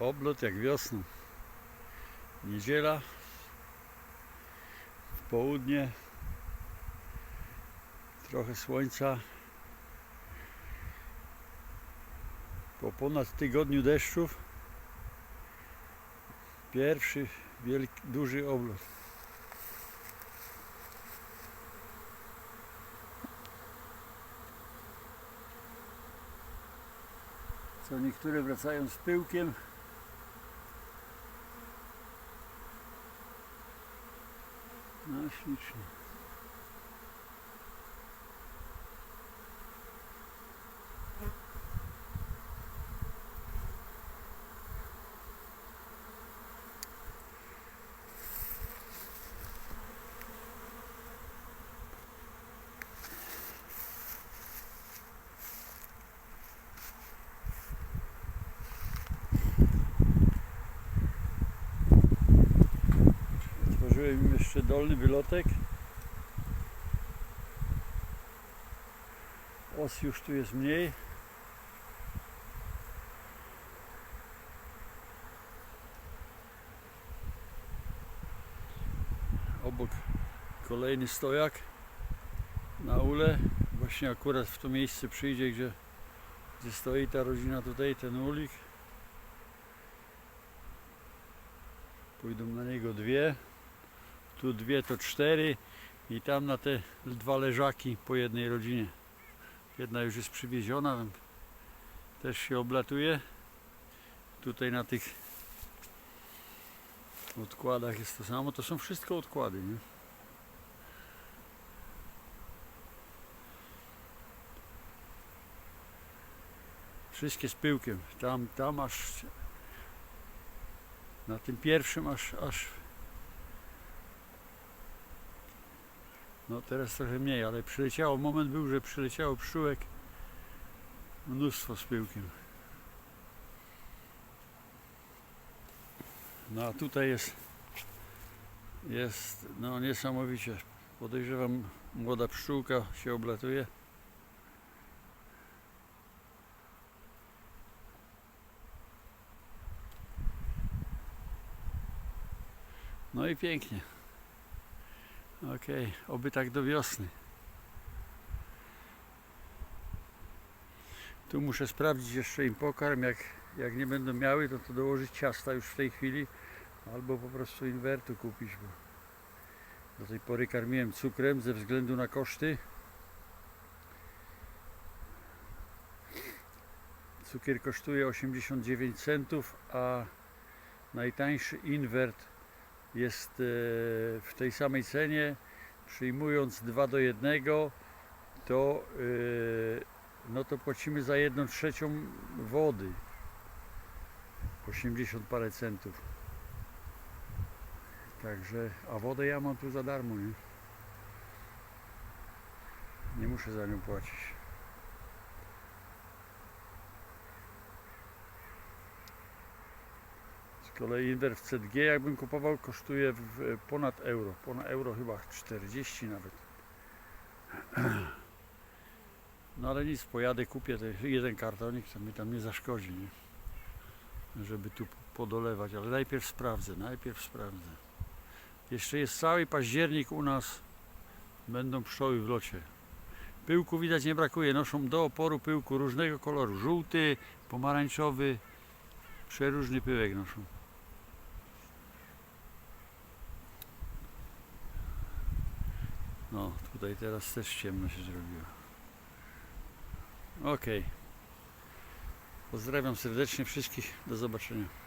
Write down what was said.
Oblot jak wiosną. Niedziela. W południe. Trochę słońca. Po ponad tygodniu deszczów. Pierwszy wielki, duży oblot. Co niektóre wracają z pyłkiem. No ślicznie. Im jeszcze dolny wylotek. Os już tu jest mniej. Obok kolejny stojak na ule. Właśnie akurat w to miejsce przyjdzie, gdzie, gdzie stoi ta rodzina tutaj, ten ulik. Pójdą na niego dwie tu dwie to cztery i tam na te dwa leżaki po jednej rodzinie. Jedna już jest przywieziona, też się oblatuje. Tutaj na tych odkładach jest to samo. To są wszystko odkłady, nie? Wszystkie z pyłkiem. Tam, tam aż na tym pierwszym aż, aż No teraz trochę mniej, ale przyleciało, moment był, że przyleciało pszczółek mnóstwo z pyłkiem. No a tutaj jest, jest no niesamowicie. Podejrzewam, młoda pszczółka się oblatuje. No i pięknie. Okej, oby tak do wiosny. Tu muszę sprawdzić jeszcze im pokarm, jak, jak nie będą miały, to to dołożyć ciasta już w tej chwili, albo po prostu inwertu kupić, bo do tej pory karmiłem cukrem ze względu na koszty. Cukier kosztuje 89 centów, a najtańszy inwert jest e, w tej samej cenie, przyjmując 2 do 1, to, e, no to płacimy za 1 trzecią wody. 80 parę centów. Także, a wodę ja mam tu za darmo, nie? Nie muszę za nią płacić. Kolei inwert w ZG jakbym kupował kosztuje ponad euro. Ponad euro chyba 40 nawet. No ale nic, pojadę, kupię ten jeden kartonik, to mi tam nie zaszkodzi, nie? Żeby tu podolewać, ale najpierw sprawdzę, najpierw sprawdzę. Jeszcze jest cały październik u nas, będą pszczoły w locie. Pyłku widać nie brakuje, noszą do oporu pyłku różnego koloru, żółty, pomarańczowy, przeróżny pyłek noszą. No, tutaj teraz też ciemno się zrobiło. Ok. Pozdrawiam serdecznie wszystkich. Do zobaczenia.